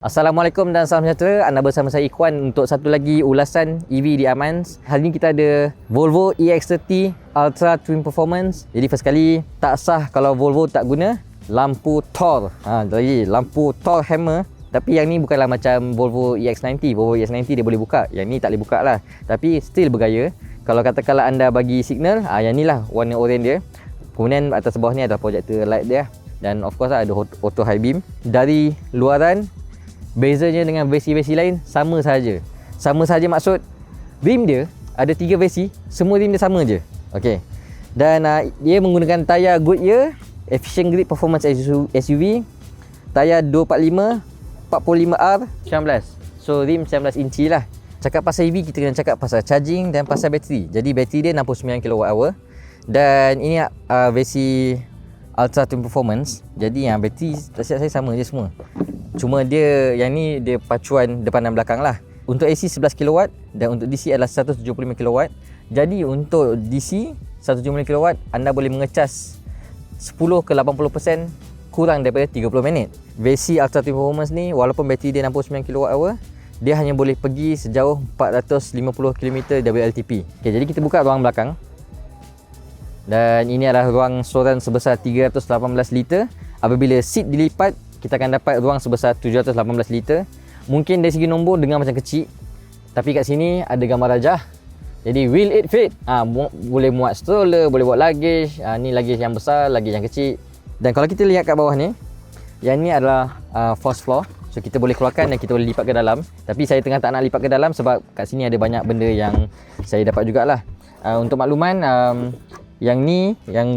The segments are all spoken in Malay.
Assalamualaikum dan salam sejahtera. Anda bersama saya Ikhwan untuk satu lagi ulasan EV di Amans. Hari ini kita ada Volvo EX30 Ultra Twin Performance. Jadi first kali tak sah kalau Volvo tak guna lampu Thor. Ha, lagi lampu Thor Hammer. Tapi yang ni bukanlah macam Volvo EX90. Volvo EX90 dia boleh buka. Yang ni tak boleh buka lah. Tapi still bergaya. Kalau katakanlah anda bagi signal, ha, yang ni lah warna oranye dia. Kemudian atas bawah ni ada projector light dia. Dan of course lah, ada auto high beam. Dari luaran Bezanya dengan versi-versi lain sama saja. Sama saja maksud rim dia ada tiga versi, semua rim dia sama je. Okey. Dan uh, dia menggunakan tayar Goodyear Efficient Grip Performance SUV tayar 245 45R 19. So rim 19 inci lah. Cakap pasal EV kita kena cakap pasal charging dan pasal bateri. Jadi bateri dia 69 kWh dan ini uh, versi Ultra Twin Performance. Jadi yang uh, bateri tak saya sama je semua. Cuma dia yang ni dia pacuan depan dan belakang lah. Untuk AC 11 kW dan untuk DC adalah 175 kW. Jadi untuk DC 175 kW anda boleh mengecas 10 ke 80% kurang daripada 30 minit. Versi Ultra Twin Performance ni walaupun bateri dia 69 kWh dia hanya boleh pergi sejauh 450 km WLTP. Okay, jadi kita buka ruang belakang. Dan ini adalah ruang soran sebesar 318 liter. Apabila seat dilipat, kita akan dapat ruang sebesar 718 liter. Mungkin dari segi nombor dengar macam kecil. Tapi kat sini ada gambar rajah. Jadi will it fit? Ha, boleh muat stroller, boleh buat luggage. Ha, ni luggage yang besar, luggage yang kecil. Dan kalau kita lihat kat bawah ni, yang ni adalah uh, force floor. So kita boleh keluarkan dan kita boleh lipat ke dalam. Tapi saya tengah tak nak lipat ke dalam sebab kat sini ada banyak benda yang saya dapat jugalah. Uh, untuk makluman, um, yang ni, yang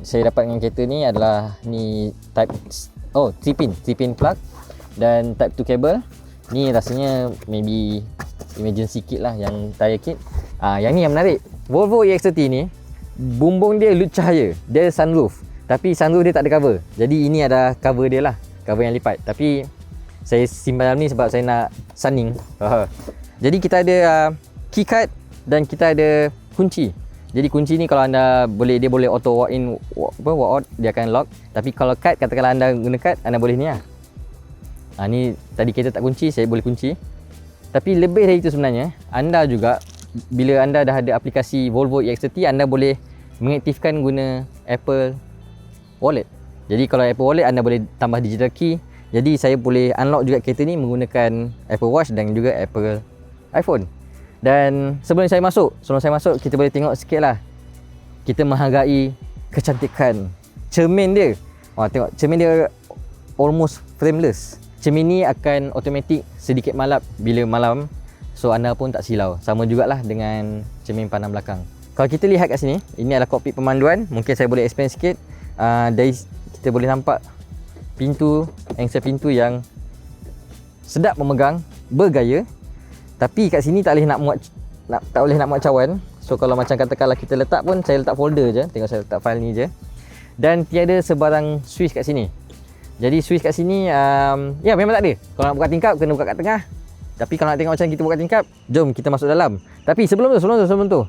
saya dapat dengan kereta ni adalah ni type Oh, 3 pin, 3 pin plug dan type 2 cable. Ni rasanya maybe emergency kit lah yang tire kit. Ah, yang ni yang menarik. Volvo EX30 ni bumbung dia lut cahaya. Dia sunroof. Tapi sunroof dia tak ada cover. Jadi ini ada cover dia lah. Cover yang lipat. Tapi saya simpan dalam ni sebab saya nak sunning. Jadi kita ada uh, key card dan kita ada kunci. Jadi kunci ni kalau anda boleh dia boleh auto walk in walk, apa walk out dia akan lock. Tapi kalau card katakanlah anda guna card anda boleh ni lah. Ha, ni tadi kita tak kunci saya boleh kunci. Tapi lebih dari itu sebenarnya anda juga bila anda dah ada aplikasi Volvo EX30 anda boleh mengaktifkan guna Apple Wallet. Jadi kalau Apple Wallet anda boleh tambah digital key. Jadi saya boleh unlock juga kereta ni menggunakan Apple Watch dan juga Apple iPhone. Dan sebelum saya masuk, sebelum saya masuk kita boleh tengok sikit lah. Kita menghargai kecantikan cermin dia. Wah, Tengok cermin dia almost frameless. Cermin ni akan automatic sedikit malap bila malam. So anda pun tak silau. Sama jugalah dengan cermin pandang belakang. Kalau kita lihat kat sini Ini adalah kokpit pemanduan. Mungkin saya boleh explain sikit. Uh, Dari kita boleh nampak Pintu, engsel pintu yang Sedap memegang Bergaya tapi kat sini tak boleh nak muat nak tak boleh nak muat cawan. So kalau macam katakanlah kita letak pun saya letak folder je. Tengok saya letak file ni je. Dan tiada sebarang switch kat sini. Jadi switch kat sini um, ya memang tak ada. Kalau nak buka tingkap kena buka kat tengah. Tapi kalau nak tengok macam kita buka tingkap, jom kita masuk dalam. Tapi sebelum tu, sebelum tu, sebelum tu.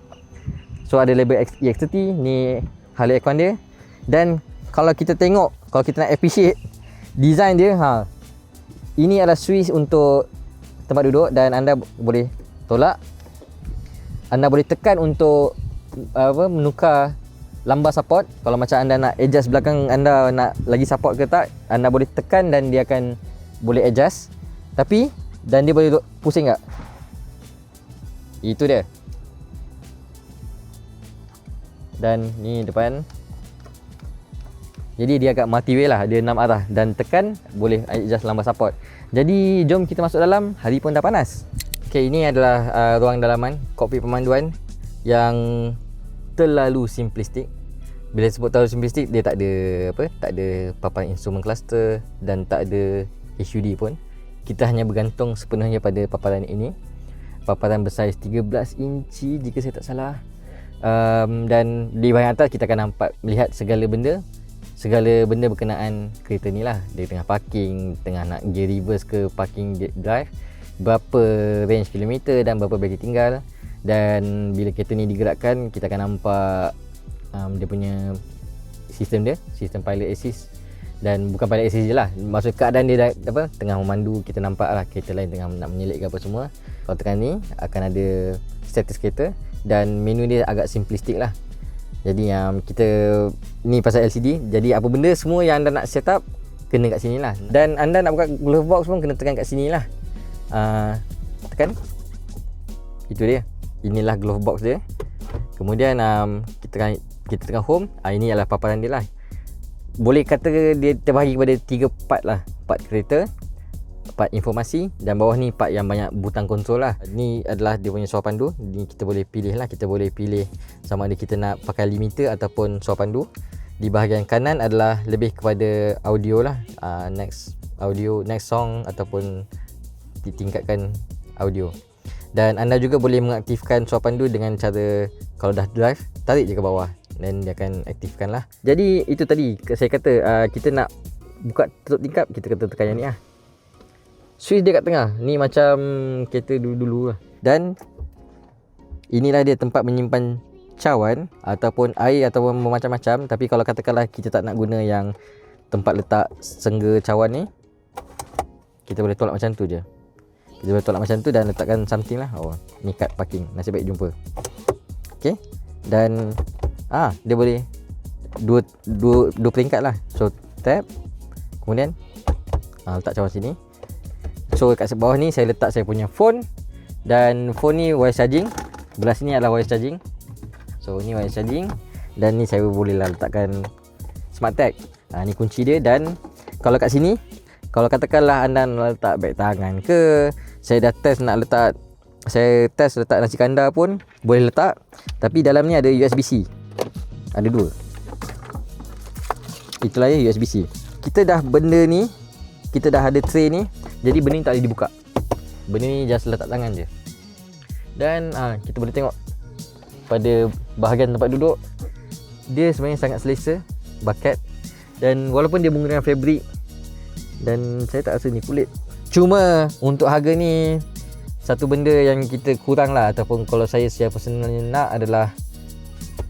So ada label EX30 ni hal aircon dia. Dan kalau kita tengok, kalau kita nak appreciate design dia, ha. Ini adalah switch untuk tempat duduk dan anda boleh tolak. Anda boleh tekan untuk apa menukar lambar support. Kalau macam anda nak adjust belakang anda nak lagi support ke tak anda boleh tekan dan dia akan boleh adjust. Tapi dan dia boleh pusing tak? Itu dia. Dan ni depan. Jadi dia agak mati way lah. Dia enam arah. Dan tekan boleh adjust lambar support jadi jom kita masuk dalam, hari pun dah panas. Okay, ini adalah uh, ruang dalaman, kokpit pemanduan yang terlalu simplistik. Bila sebut terlalu simplistik, dia tak ada apa, tak ada paparan instrumen cluster dan tak ada HUD pun. Kita hanya bergantung sepenuhnya pada paparan ini. Paparan bersaiz 13 inci jika saya tak salah. Um, dan di bahagian atas kita akan nampak melihat segala benda segala benda berkenaan kereta ni lah. Dia tengah parking tengah nak gear reverse ke parking drive berapa range kilometer dan berapa bateri tinggal. Dan bila kereta ni digerakkan kita akan nampak um, dia punya sistem dia sistem pilot assist. Dan bukan pada ACC je lah. Maksud keadaan dia dah, apa tengah memandu kita nampak lah kereta lain tengah nak menyelip ke apa semua. Kalau tekan ni akan ada status kereta dan menu dia agak simplistik lah jadi um, kita ni pasal LCD jadi apa benda semua yang anda nak set up kena kat sini lah. Dan anda nak buka glove box pun kena tekan kat sini lah. Uh, tekan. Itu dia. Inilah glove box dia. Kemudian um, kita tekan kita tekan home. Uh, ini adalah paparan dia lah. Boleh kata dia terbahagi kepada tiga part lah. Part kereta part informasi dan bawah ni part yang banyak butang kontrol lah. Ni adalah dia punya suara pandu ni kita boleh pilih lah. Kita boleh pilih sama ada kita nak pakai limiter ataupun suara pandu di bahagian kanan adalah lebih kepada audio lah. Uh, next audio next song ataupun ditingkatkan audio. Dan anda juga boleh mengaktifkan suara pandu dengan cara kalau dah drive tarik je ke bawah. Dan dia akan aktifkan lah. Jadi itu tadi. Saya kata uh, kita nak buka tutup tingkap kita kata tekan yang ni lah switch dia kat tengah. Ni macam kereta dulu-dulu lah. Dan inilah dia tempat menyimpan cawan ataupun air ataupun macam-macam tapi kalau katakanlah kita tak nak guna yang tempat letak sengga cawan ni kita boleh tolak macam tu je. Kita boleh tolak macam tu dan letakkan something lah. Oh ni kad parking. Nasib baik jumpa. Ok dan ah dia boleh dua dua dua peringkat lah. So tap. Kemudian ah, letak cawan sini so kat bawah ni saya letak saya punya phone. Dan phone ni wireless charging. Belah sini adalah wireless charging. So ni wireless charging. Dan ni saya boleh lah letakkan smart tag. Ha, ni kunci dia. Dan kalau kat sini kalau katakanlah anda nak letak beg tangan ke saya dah test nak letak saya test letak nasi kandar pun boleh letak. Tapi dalam ni ada USB-C ada dua. Itulah ya USB-C Kita dah benda ni Kita dah ada tray ni Jadi benda ni tak boleh dibuka. Benda ni just letak tangan je. Dan ha, kita boleh tengok Pada bahagian tempat duduk Dia sebenarnya sangat selesa Bucket Dan walaupun dia menggunakan fabric Dan saya tak rasa ni kulit Cuma untuk harga ni Satu benda yang kita kurang lah Ataupun kalau saya secara personal nak adalah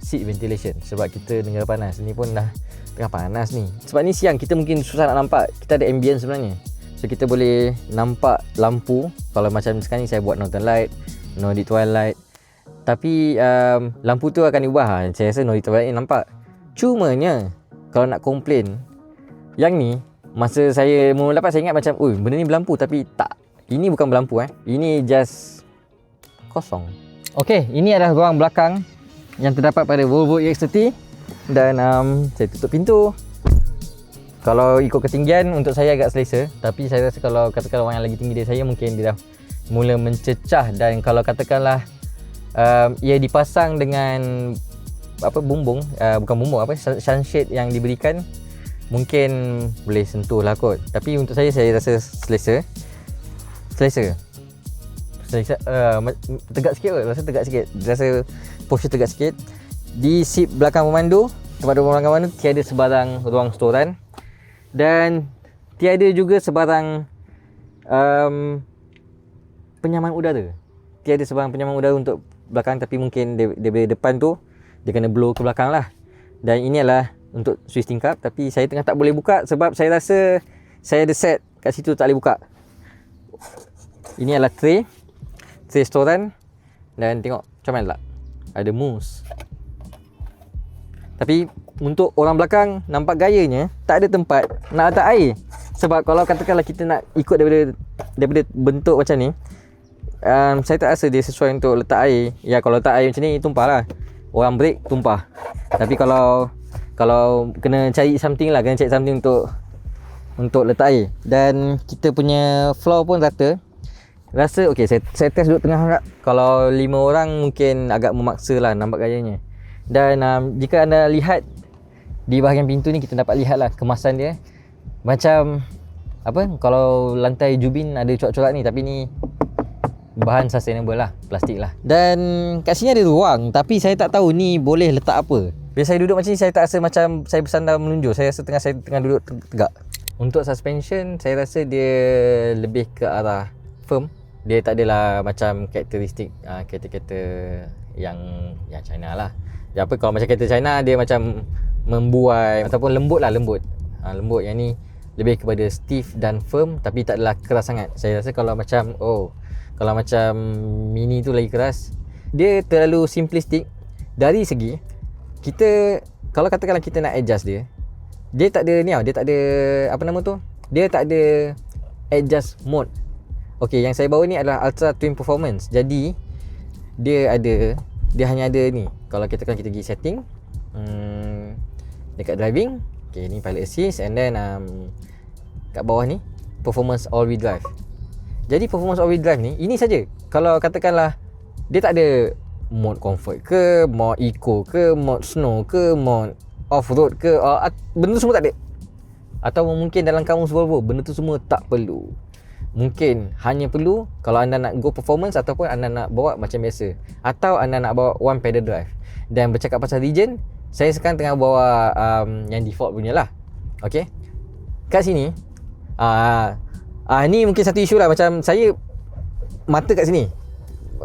seat ventilation. Sebab kita dengar panas. Ni pun dah tengah panas ni. Sebab ni siang kita mungkin susah nak nampak. Kita ada ambient sebenarnya so kita boleh nampak lampu. Kalau macam sekarang ni saya buat northern light nordic twilight. Tapi um, lampu tu akan diubah. Ha. saya rasa nordic twilight ni nampak. Cumanya kalau nak komplain yang ni masa saya mula dapat saya ingat macam oi benda ni berlampu. Tapi tak. Ini bukan berlampu eh. Ini just kosong. Okey, ini adalah ruang belakang yang terdapat pada Volvo EX30 dan um, saya tutup pintu kalau ikut ketinggian untuk saya agak selesa. Tapi saya rasa kalau katakan orang yang lagi tinggi dari saya mungkin dia dah mula mencecah. Dan kalau katakanlah um, ia dipasang dengan apa bumbung uh, bukan bumbung apa sunshade yang diberikan mungkin boleh sentuh lah kot. Tapi untuk saya saya rasa selesa. Selesa. Selesa uh, tegak sikit kot rasa tegak sikit. Rasa posture tegak sikit. Di seat belakang pemandu tempat belakang pemandu tiada sebarang ruang storan dan tiada juga sebarang um, penyaman udara. Tiada sebarang penyaman udara untuk belakang tapi mungkin dari depan tu dia kena blow ke belakang lah. Dan ini adalah untuk switch tingkap tapi saya tengah tak boleh buka sebab saya rasa saya ada set kat situ tak boleh buka. Ini adalah tray tray storan dan tengok macam mana lah ada mousse tapi untuk orang belakang nampak gayanya tak ada tempat nak letak air. Sebab kalau katakanlah kita nak ikut daripada daripada bentuk macam ni um, saya tak rasa dia sesuai untuk letak air. Ya kalau letak air macam ni tumpah lah. Orang break tumpah. Tapi kalau kalau kena cari something lah kena cari something untuk untuk letak air. Dan kita punya floor pun rata. Rasa okey saya saya test duduk tengah agak. Kalau lima orang mungkin agak memaksa lah nampak gayanya. Dan um, jika anda lihat di bahagian pintu ni kita dapat lihat lah kemasan dia. Macam apa kalau lantai jubin ada corak-corak ni tapi ni bahan sustainable lah plastik lah. Dan kat sini ada ruang tapi saya tak tahu ni boleh letak apa. Biasa saya duduk macam ni saya tak rasa macam saya bersandar menunjuk. Saya rasa tengah saya tengah duduk tegak. Untuk suspension saya rasa dia lebih ke arah firm. Dia tak adalah macam karakteristik uh, kereta-kereta yang yang China lah. Dia apa kalau macam kereta China dia macam membuai ataupun lembut lah lembut. ha, lembut. Yang ni lebih kepada stiff dan firm tapi tak adalah keras sangat. Saya rasa kalau macam oh kalau macam mini tu lagi keras dia terlalu simplistic dari segi kita kalau katakanlah kita nak adjust dia dia tak ada ni tau dia tak ada apa nama tu? Dia tak ada adjust mode. Okey, yang saya bawa ni adalah Ultra Twin Performance. Jadi dia ada dia hanya ada ni. Kalau kita kan kita pergi setting hmm, dekat driving, okey ni pilot assist and then um, kat bawah ni performance all wheel drive. Jadi performance all wheel drive ni ini saja. Kalau katakanlah dia tak ada mode comfort ke, mode eco ke, mode snow ke, mode off road ke, uh, benda semua tak ada. Atau mungkin dalam kamus Volvo benda tu semua tak perlu mungkin hanya perlu kalau anda nak go performance ataupun anda nak bawa macam biasa. Atau anda nak bawa one pedal drive. Dan bercakap pasal region saya sekarang tengah bawa um, yang default punya lah. Ok kat sini uh, uh, ni mungkin satu isu lah. Macam saya mata kat sini.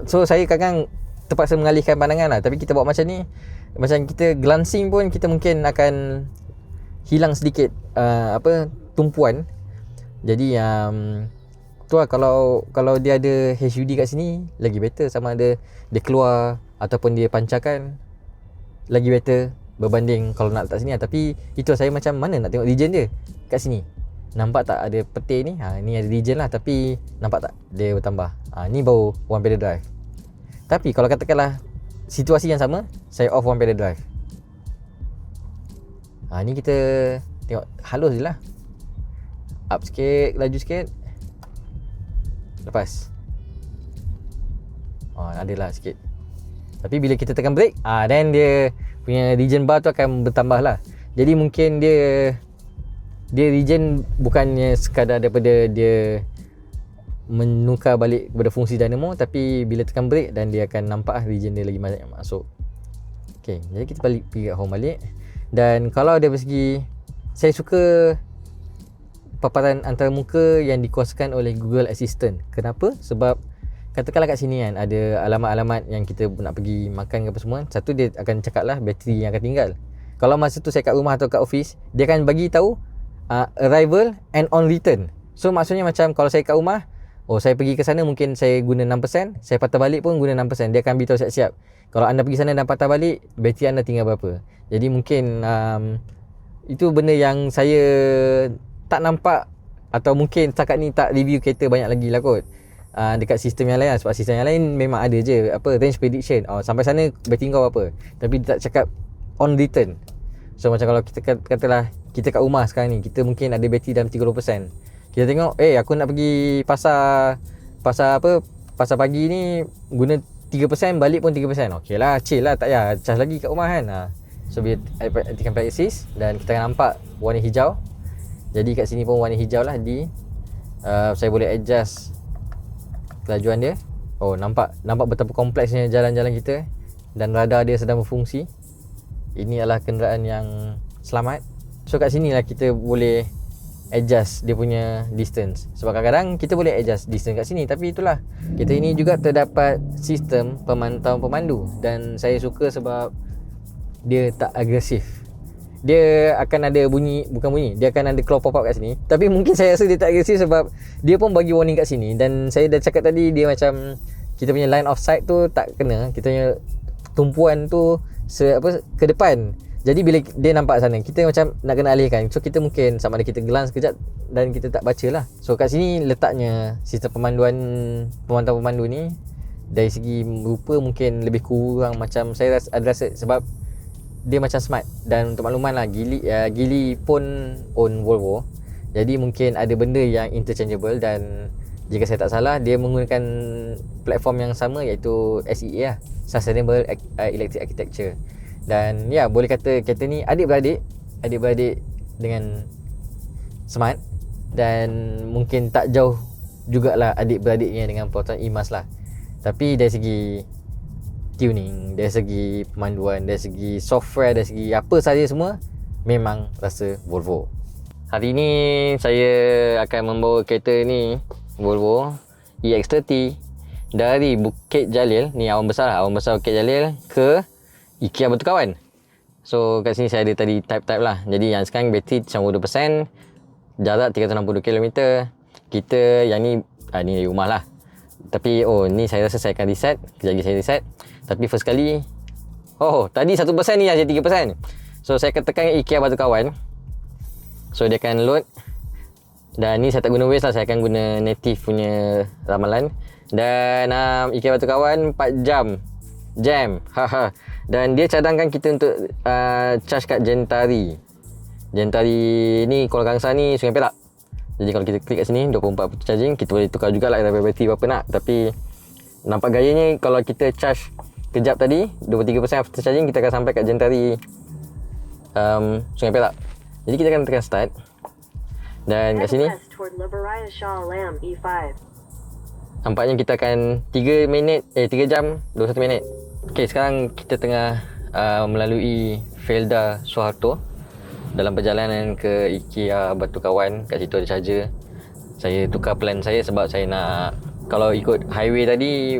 So saya kadang terpaksa mengalihkan pandangan lah. Tapi kita bawa macam ni macam kita glancing pun kita mungkin akan hilang sedikit uh, apa tumpuan. Jadi um, tu lah kalau kalau dia ada HUD kat sini lagi better. Sama ada dia keluar ataupun dia pancarkan lagi better berbanding kalau nak letak sini lah. tapi itu saya macam mana nak tengok region dia kat sini? Nampak tak ada peti ni? Ha, ni ada region lah tapi nampak tak dia bertambah? Ha, ni baru one pedal drive. Tapi kalau katakanlah situasi yang sama saya off one pedal drive. Ha, ni kita tengok halus je lah. Up sikit laju sikit Lepas. Oh adalah sikit. Tapi bila kita tekan brake ah Then dia Punya region bar tu akan bertambah lah. Jadi mungkin dia Dia region Bukannya sekadar daripada dia Menukar balik kepada fungsi dynamo Tapi bila tekan brake Dan dia akan nampak lah region dia lagi banyak masuk. Okay Jadi kita balik pergi kat home balik. Dan kalau dari segi Saya suka paparan antara muka yang dikuasakan oleh Google Assistant. Kenapa? Sebab katakanlah kat sini kan ada alamat-alamat yang kita nak pergi makan ke apa semua. Satu dia akan cakap lah bateri yang akan tinggal. Kalau masa tu saya kat rumah atau kat office, dia akan bagi tahu uh, arrival and on return. So maksudnya macam kalau saya kat rumah, oh saya pergi ke sana mungkin saya guna 6%, saya patah balik pun guna 6%. Dia akan beritahu siap-siap. Kalau anda pergi sana dan patah balik, bateri anda tinggal berapa. Jadi mungkin um, itu benda yang saya tak nampak atau mungkin setakat ni tak review kereta banyak lagi lah kot. Uh, dekat sistem yang lain lah. sebab sistem yang lain memang ada je apa range prediction. Oh, sampai sana battery kau apa? Tapi dia tak cakap on return. So macam kalau kita katalah kita kat rumah sekarang ni kita mungkin ada battery dalam 30% kita tengok eh aku nak pergi pasar pasar apa? Pasar pagi ni guna 3% balik pun 3% ok lah chill lah tak payah charge lagi kat rumah kan. Ha. so bila tekan assist dan kita akan nampak warna hijau jadi kat sini pun warna hijau lah di uh, Saya boleh adjust Kelajuan dia. Oh nampak Nampak betapa kompleksnya jalan-jalan kita Dan radar dia sedang berfungsi. Ini adalah kenderaan yang selamat. So kat sini lah kita boleh Adjust dia punya distance. Sebab kadang-kadang kita boleh adjust distance kat sini Tapi itulah. Kita ini juga terdapat sistem pemantau pemandu Dan saya suka sebab Dia tak agresif dia akan ada bunyi bukan bunyi dia akan ada claw pop up kat sini. Tapi mungkin saya rasa dia tak agresif sebab dia pun bagi warning kat sini. Dan saya dah cakap tadi dia macam kita punya line of sight tu tak kena. Kita punya tumpuan tu se apa ke depan. Jadi bila dia nampak sana kita macam nak kena alihkan. So kita mungkin sama ada kita glance kejap dan kita tak baca lah. So kat sini letaknya sistem pemanduan pemantau pemandu ni dari segi rupa mungkin lebih kurang macam saya rasa, ada rasa sebab dia macam smart. Dan untuk makluman lah Gili, uh, Gili pun own Volvo. Jadi mungkin ada benda yang interchangeable dan jika saya tak salah dia menggunakan platform yang sama iaitu SEA lah Sustainable uh, Electric Architecture. Dan ya boleh kata kereta ni adik-beradik adik-beradik dengan smart. Dan mungkin tak jauh jugalah adik-beradiknya dengan Proton EMAS lah. Tapi dari segi tuning dari segi pemanduan dari segi software dari segi apa saja semua memang rasa Volvo hari ini saya akan membawa kereta ni Volvo EX30 dari Bukit Jalil ni awan besar lah awan besar Bukit Jalil ke IKEA Batu Kawan So kat sini saya ada tadi type-type lah. Jadi yang sekarang bateri 92%, jarak 360 km. Kita yang ni ah, ni rumah lah. Tapi oh ni saya rasa saya akan reset. Kejap lagi saya reset. Tapi first kali Oh, tadi 1% ni yang jadi 3%. So saya akan tekan IKEA batu kawan. So dia akan load. Dan ni saya tak guna Waze lah, saya akan guna native punya ramalan. Dan um, IKEA batu kawan 4 jam. Jam. Haha. Dan dia cadangkan kita untuk uh, charge kat Gentari. Gentari ni Kuala Kangsar ni Sungai Perak. Jadi kalau kita klik kat sini 24 charging, kita boleh tukar jugalah daripada bateri berapa nak. Tapi nampak gayanya kalau kita charge kejap tadi 23% after charging kita akan sampai kat Gentari um, Sungai Perak. Jadi kita akan tekan start. Dan kat sini nampaknya kita akan 3 minit eh 3 jam 21 minit. Ok sekarang kita tengah uh, melalui Felda Suharto dalam perjalanan ke IKEA Batu Kawan. Kat situ ada charger. Saya tukar plan saya sebab saya nak kalau ikut highway tadi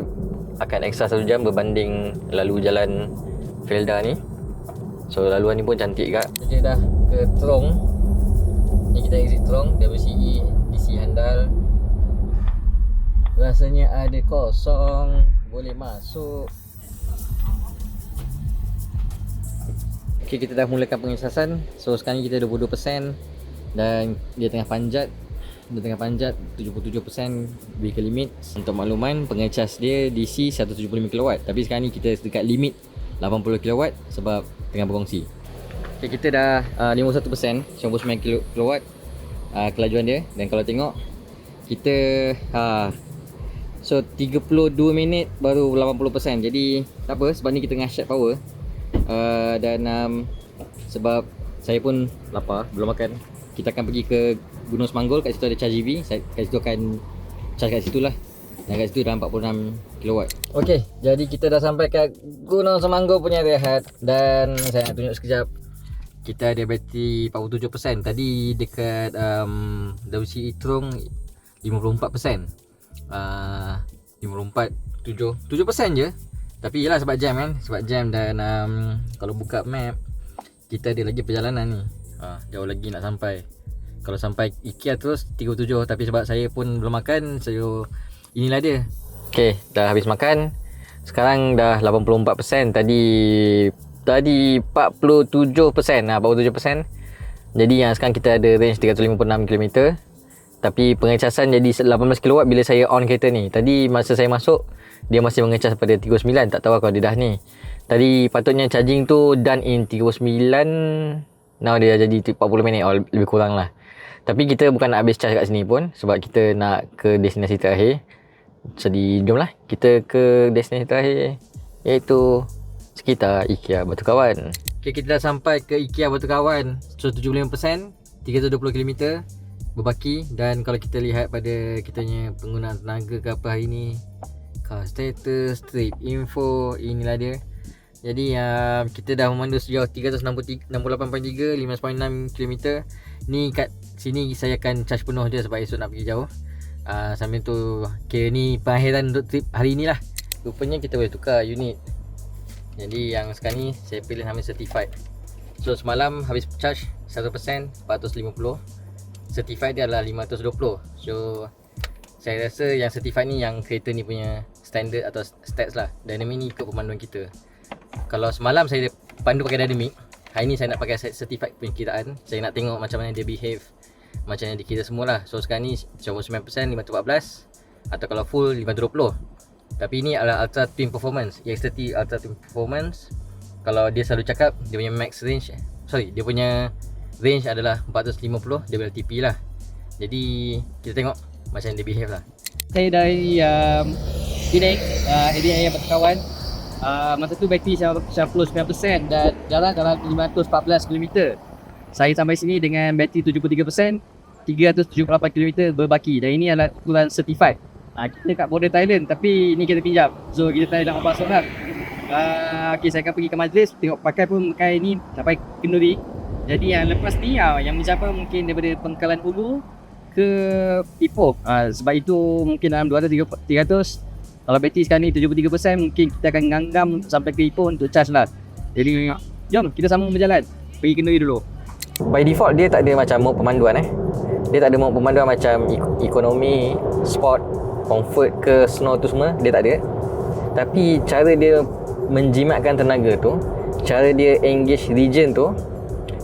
akan ekstra satu jam berbanding lalu jalan Felda ni. So laluan ni pun cantik kak. Okay, dah ke Trong ni kita exit Trong WCE DC Handal. Rasanya ada kosong. Boleh masuk. Okay, kita dah mulakan pengesasan. So sekarang kita 22% Dan dia tengah panjat dia tengah panjat 77% vehicle limit. Untuk makluman pengecas dia DC 175 kW tapi sekarang ni kita dekat limit 80 kW sebab tengah berkongsi. Okay, kita dah uh, 51% 99 kW uh, kelajuan dia. Dan kalau tengok kita uh, so 32 minit baru 80% jadi tak apa sebab ni kita tengah share power. Uh, dan um, sebab saya pun lapar belum makan. Kita akan pergi ke Gunung Semanggol kat situ ada charge EV saya kat situ akan charge kat situ lah. Dan kat situ dah 46 kW ok jadi kita dah sampai kat Gunung Semanggol punya rehat. Dan saya nak tunjuk sekejap. Kita ada bateri 47% tadi dekat um, WC Itrong 54% uh, 54 7 7% je. Tapi yelah sebab jam kan. Sebab jam dan um, kalau buka map kita ada lagi perjalanan ni. Uh, jauh lagi nak sampai kalau sampai IKEA terus 37 tapi sebab saya pun belum makan so inilah dia. Okey dah habis makan. Sekarang dah 84% tadi tadi 47% nah 47% jadi yang sekarang kita ada range 356 km tapi pengecasan jadi 18 kW bila saya on kereta ni. Tadi masa saya masuk dia masih mengecas pada 39 tak tahu kalau dia dah ni. Tadi patutnya charging tu done in 39 now dia jadi 40 minit or lebih kurang lah tapi kita bukan nak habis charge kat sini pun sebab kita nak ke destinasi terakhir. Jadi jomlah kita ke destinasi terakhir iaitu sekitar IKEA Batu Kawan. Okay, kita dah sampai ke IKEA Batu Kawan 175%, 320 km berbaki dan kalau kita lihat pada kitanya penggunaan tenaga ke apa hari ni car status, trip info, inilah dia. Jadi uh, kita dah memandu sejauh 368.3 5.6 km. Ni kat sini saya akan charge penuh je sebab esok nak pergi jauh. Uh, sambil tu kira ni pengakhiran untuk trip hari ni lah. Rupanya kita boleh tukar unit. Jadi yang sekarang ni saya pilih nama certified. So semalam habis charge 100% 450 certified dia adalah 520 so saya rasa yang certified ni yang kereta ni punya standard atau stats lah. Dynamic ni ikut pemanduan kita. Kalau semalam saya pandu pakai dynamic hari ni saya nak pakai certified punya kiraan. Saya nak tengok macam mana dia behave macam yang dikira semua lah So sekarang ni 99% 514 Atau kalau full 520 Tapi ini adalah Ultra Twin Performance. EX30 Ultra Twin Performance Kalau dia selalu cakap Dia punya max range Sorry Dia punya range adalah 450 Dia punya TP lah. Jadi Kita tengok Macam dia behave lah. Saya dari um, Penang uh, Hadiah yang berkawan uh, Masa tu bateri 99% Dan jalan dalam 514 km Saya sampai sini dengan bateri 73% 378 km berbaki dan ini adalah ukuran certified. Ha, kita kat border Thailand tapi ni kita pinjam. So kita try nak masuk lah. Uh, okay, saya akan pergi ke majlis tengok pakai pun pakai ni sampai kenduri. Jadi yang lepas ni uh, yang mencapai mungkin daripada pengkalan ulu ke Ipoh. Uh, sebab itu mungkin dalam 200 300 kalau bateri sekarang ni 73% mungkin kita akan nganggam sampai ke Ipoh untuk charge lah. Jadi Jom, kita sama berjalan. Pergi kenduri dulu. By default dia tak ada macam mode pemanduan eh. Dia tak ada mode pemanduan macam ek- ekonomi, sport, comfort ke snow tu semua, dia tak ada. Tapi cara dia menjimatkan tenaga tu, cara dia engage region tu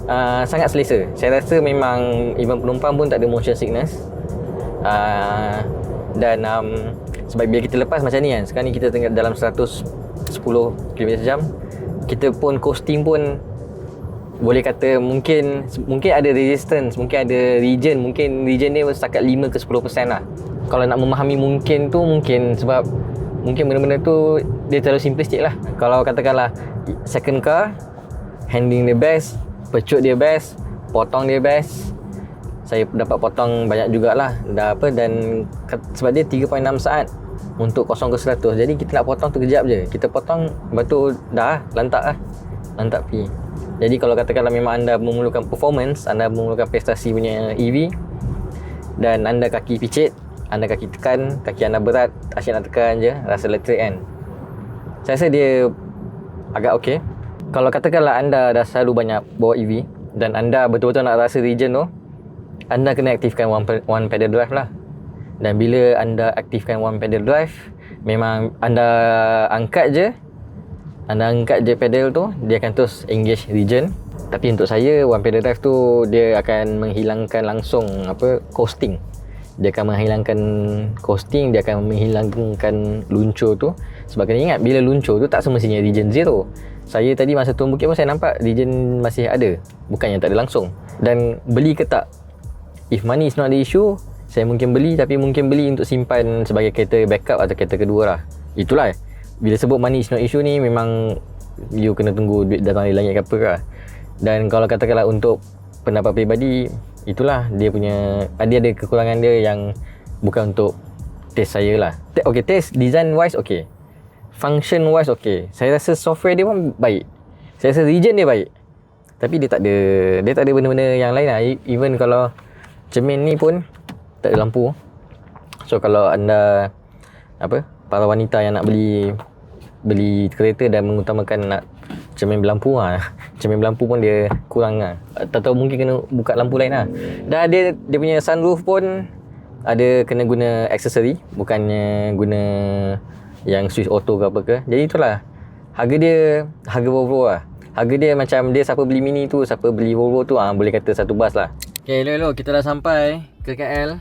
uh, sangat selesa. Saya rasa memang even penumpang pun tak ada motion sickness. Uh, dan um, sebab bila kita lepas macam ni kan, sekarang ni kita tengah dalam 110 km jam, kita pun coasting pun boleh kata mungkin mungkin ada resistance, mungkin ada region, mungkin region dia setakat 5 ke 10% lah. Kalau nak memahami mungkin tu mungkin sebab mungkin benda-benda tu dia terlalu simplistik lah. Kalau katakanlah second car handling dia best, pecut dia best, potong dia best. Saya dapat potong banyak jugalah dah apa dan sebab dia 3.6 saat untuk 0 ke 100. Jadi kita nak potong tu kejap je. Kita potong lepas tu dah lantak lah. Lantak pi. Jadi kalau katakanlah memang anda memerlukan performance, anda memerlukan prestasi punya EV dan anda kaki picit, anda kaki tekan, kaki anda berat, asyik nak tekan je, rasa elektrik kan. Saya rasa dia agak okey. Kalau katakanlah anda dah selalu banyak bawa EV dan anda betul-betul nak rasa region tu, anda kena aktifkan one, one pedal drive lah. Dan bila anda aktifkan one pedal drive, memang anda angkat je anda angkat je pedal tu dia akan terus engage region. Tapi untuk saya one pedal drive tu dia akan menghilangkan langsung apa coasting. Dia akan menghilangkan coasting dia akan menghilangkan luncur tu. Sebab kena ingat bila luncur tu tak semestinya region zero. Saya tadi masa turun bukit pun saya nampak region masih ada. Bukannya tak ada langsung. Dan beli ke tak? If money is not the issue saya mungkin beli tapi mungkin beli untuk simpan sebagai kereta backup atau kereta kedua lah. Itulah bila sebut money is not issue ni memang you kena tunggu duit datang dari langit ke apa lah. Dan kalau katakanlah untuk pendapat peribadi itulah dia punya dia ada kekurangan dia yang bukan untuk test saya lah. Okay test design wise okay. Function wise okay. Saya rasa software dia pun baik. Saya rasa region dia baik. Tapi dia tak ada dia tak ada benda-benda yang lain lah. E- even kalau cermin ni pun tak ada lampu. So kalau anda apa para wanita yang nak beli beli kereta dan mengutamakan nak cermin berlampu ha. cermin berlampu pun dia kurang lah tak tahu mungkin kena buka lampu lain lah dan dia dia punya sunroof pun ada kena guna aksesori bukannya guna yang switch auto ke apa ke jadi itulah harga dia harga Volvo lah harga dia macam dia siapa beli mini tu siapa beli Volvo tu ah ha, boleh kata satu bas lah Okay, hello, hello. Kita dah sampai ke KL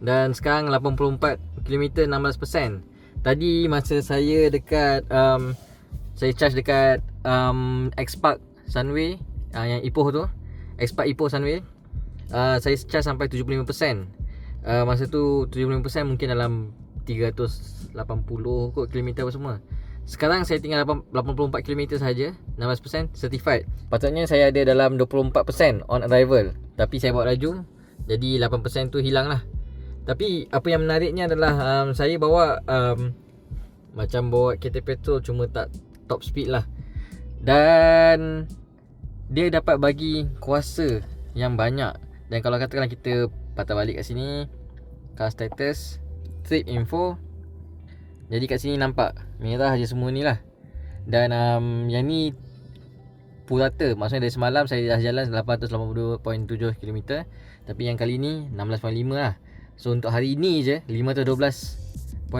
dan sekarang 84 km 16%. Tadi masa saya dekat um, saya charge dekat um, X-Park Sunway uh, yang Ipoh tu. X-Park Ipoh Sunway. Uh, saya charge sampai 75%. Uh, masa tu 75% mungkin dalam 380 kot kilometer apa semua. Sekarang saya tinggal 8, 84 km saja, 16% certified. Patutnya saya ada dalam 24% on arrival. Tapi saya bawa laju, jadi 8% tu hilang lah. Tapi apa yang menariknya adalah um, saya bawa um, macam bawa kereta petrol cuma tak top speed lah. Dan dia dapat bagi kuasa yang banyak. Dan kalau katakanlah kita patah balik kat sini, car status, trip info, jadi kat sini nampak merah je semua ni lah Dan um, yang ni purata Maksudnya dari semalam saya dah jalan 882.7 km Tapi yang kali ni 16.5 lah So untuk hari ni je 512.5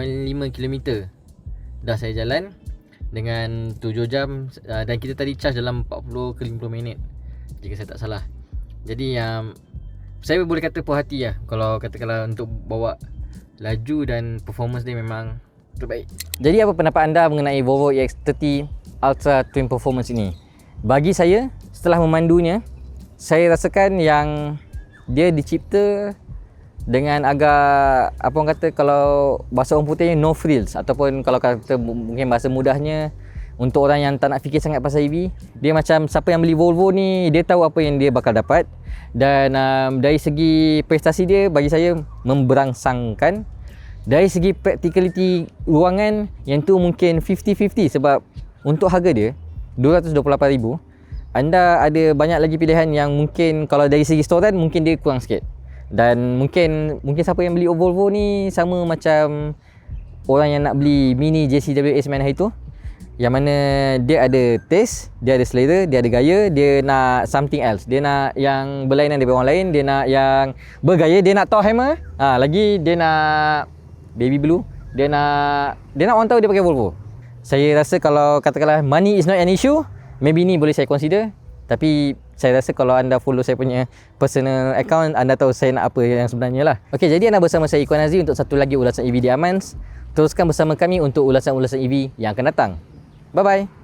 km Dah saya jalan Dengan 7 jam uh, Dan kita tadi charge dalam 40 ke 50 minit Jika saya tak salah Jadi um, Saya boleh kata puas hati lah Kalau katakanlah untuk bawa Laju dan performance dia memang terbaik. Jadi apa pendapat anda mengenai Volvo EX30 Ultra Twin Performance ini? Bagi saya, setelah memandunya, saya rasakan yang dia dicipta dengan agak apa orang kata kalau bahasa orang putihnya no frills. Ataupun kalau kata mungkin bahasa mudahnya untuk orang yang tak nak fikir sangat pasal EV dia macam siapa yang beli Volvo ni dia tahu apa yang dia bakal dapat. Dan um, dari segi prestasi dia bagi saya memberangsangkan. Dari segi practicality ruangan yang tu mungkin 50-50 sebab untuk harga dia 228,000 anda ada banyak lagi pilihan yang mungkin kalau dari segi storan mungkin dia kurang sikit dan mungkin mungkin siapa yang beli Volvo ni sama macam orang yang nak beli mini JCWS main hari tu yang mana dia ada taste, dia ada selera, dia ada gaya, dia nak something else. Dia nak yang berlainan daripada orang lain, dia nak yang bergaya, dia nak Thor Hammer. Ha, lagi dia nak baby blue, dia nak dia nak orang tahu dia pakai Volvo. Saya rasa kalau katakanlah money is not an issue, maybe ni boleh saya consider. Tapi saya rasa kalau anda follow saya punya personal account, anda tahu saya nak apa yang sebenarnya lah. Okey, jadi anda bersama saya Ikuan Azri untuk satu lagi ulasan EV di Amans. Teruskan bersama kami untuk ulasan-ulasan EV yang akan datang. Bye-bye.